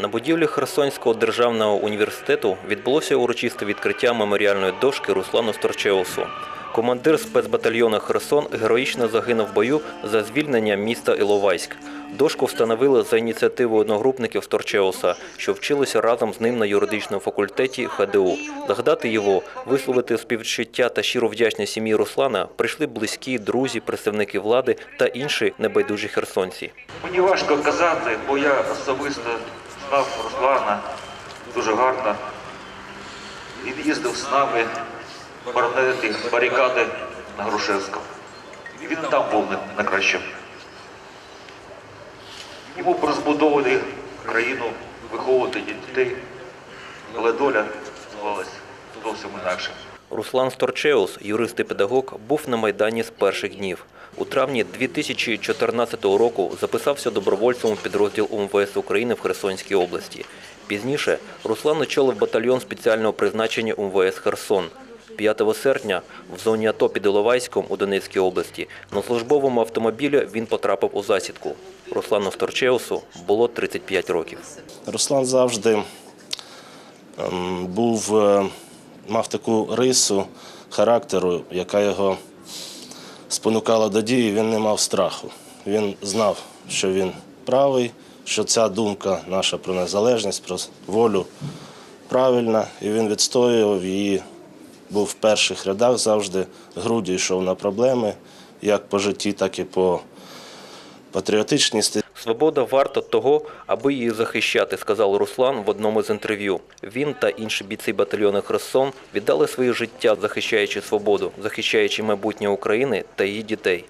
На будівлі Херсонського державного університету відбулося урочисте відкриття меморіальної дошки Руслану Сторчеусу. Командир спецбатальйону Херсон героїчно загинув в бою за звільнення міста Іловайськ. Дошку встановили за ініціативою одногрупників Сторчеуса, що вчилися разом з ним на юридичному факультеті ХДУ. Згадати його, висловити співчуття та щиру вдячність сім'ї Руслана прийшли близькі, друзі, представники влади та інші небайдужі херсонці. Мені важко казати, бо я особисто знав Руслана дуже гарно. Він їздив з нами боронити барикади на Грушевському. Він там був на- кращому. Йому розбудовували країну, виховувати дітей, але доля склалась зовсім інакше. Руслан Сторчеус, юрист і педагог, був на Майдані з перших днів. У травні 2014 року записався добровольцем у підрозділ УМВС України в Херсонській області. Пізніше Руслан очолив батальйон спеціального призначення УМВС Херсон. 5 серпня в зоні АТО під Іловайськом у Донецькій області на службовому автомобілі він потрапив у засідку. Руслану Сторчеусу було 35 років. Руслан завжди ем, був, е, мав таку рису характеру, яка його спонукала до дії. Він не мав страху. Він знав, що він правий, що ця думка наша про незалежність, про волю правильна, і він відстоював її. Був в перших рядах завжди, груді йшов на проблеми, як по житті, так і по патріотичності. Свобода варта того, аби її захищати, сказав Руслан в одному з інтерв'ю. Він та інші бійці батальйону Херсон віддали своє життя, захищаючи свободу, захищаючи майбутнє України та її дітей.